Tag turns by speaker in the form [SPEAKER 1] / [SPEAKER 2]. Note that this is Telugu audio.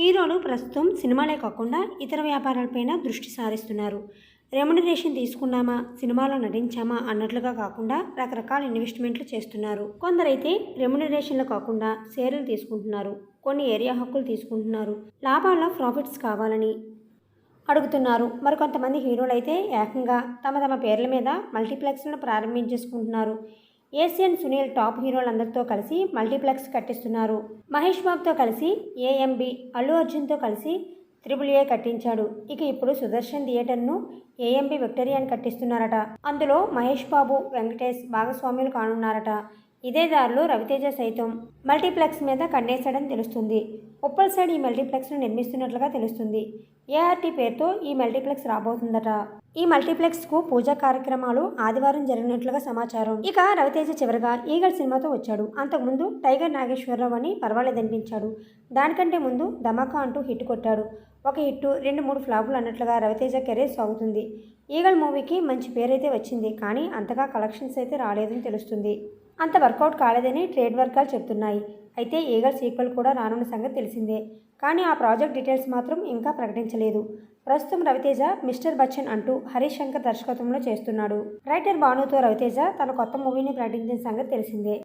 [SPEAKER 1] హీరోలు ప్రస్తుతం సినిమాలే కాకుండా ఇతర వ్యాపారాలపైన దృష్టి సారిస్తున్నారు. రెమ్యునరేషన్ తీసుకున్నామా సినిమాలో నటించామా అన్నట్లుగా కాకుండా రకరకాల ఇన్వెస్ట్మెంట్లు చేస్తున్నారు. కొందరైతే రెమ్యునరేషన్లు కాకుండా షేర్లు తీసుకుంటున్నారు కొన్ని ఏరియా హక్కులు తీసుకుంటున్నారు లాభాల్లో ప్రాఫిట్స్ కావాలని అడుగుతున్నారు. మరికొంతమంది హీరోలు అయితే ఏకంగా తమ తమ పేర్ల మీద మల్టీప్లెక్స్లను ప్రారంభించేసుకుంటున్నారు. ఏసియన్ సునీల్ టాప్ హీరోలందరితో కలిసి మల్టీప్లెక్స్ కట్టిస్తున్నారు. మహేష్ బాబుతో కలిసి ఏఎంబి అల్లు అర్జున్తో కలిసి త్రిబుల్ ఏ కట్టించాడు. ఇక ఇప్పుడు సుదర్శన్ థియేటర్ను ఏఎంబి విక్టోరియాని కట్టిస్తున్నారట. అందులో మహేష్ బాబు వెంకటేష్ భాగస్వాములు కానున్నారట. ఇదే దారిలో రవితేజ సైతం మల్టీప్లెక్స్ మీద కన్నేశాడని తెలుస్తుంది. ఉప్పల్ సైడ్ ఈ మల్టీప్లెక్స్ను నిర్మిస్తున్నట్లుగా తెలుస్తుంది. ఏఆర్టీ పేరుతో ఈ మల్టీప్లెక్స్ రాబోతుందట. ఈ మల్టీప్లెక్స్కు పూజా కార్యక్రమాలు ఆదివారం జరిగినట్లుగా సమాచారం. ఇక రవితేజ చివరిగా ఈగల్ సినిమాతో వచ్చాడు. అంతకుముందు టైగర్ నాగేశ్వరరావు అని పర్వాలేదనిపించాడు. దానికంటే ముందు ధమాకా అంటూ హిట్ కొట్టాడు. ఒక హిట్ రెండు మూడు ఫ్లాపులు అన్నట్లుగా రవితేజ కెరీర్ సాగుతుంది. ఈగల్ మూవీకి మంచి పేరైతే వచ్చింది. కానీ అంతగా కలెక్షన్స్ అయితే రాలేదని తెలుస్తుంది. అంత వర్కౌట్ కాలేదని ట్రేడ్ వర్గాలు చెప్తున్నాయి. అయితే ఈగల్ సీక్వెల్ కూడా రానున్న సంగతి తెలిసిందే. కానీ ఆ ప్రాజెక్ట్ డీటెయిల్స్ మాత్రం ఇంకా ప్రకటించలేదు. ప్రస్తుతం రవితేజ మిస్టర్ బచ్చన్ అంటూ హరీష్ శంకర్ దర్శకత్వంలో చేస్తున్నాడు. రైటర్ భానుతో రవితేజ తన కొత్త మూవీని ప్రకటించిన సంగతి తెలిసిందే.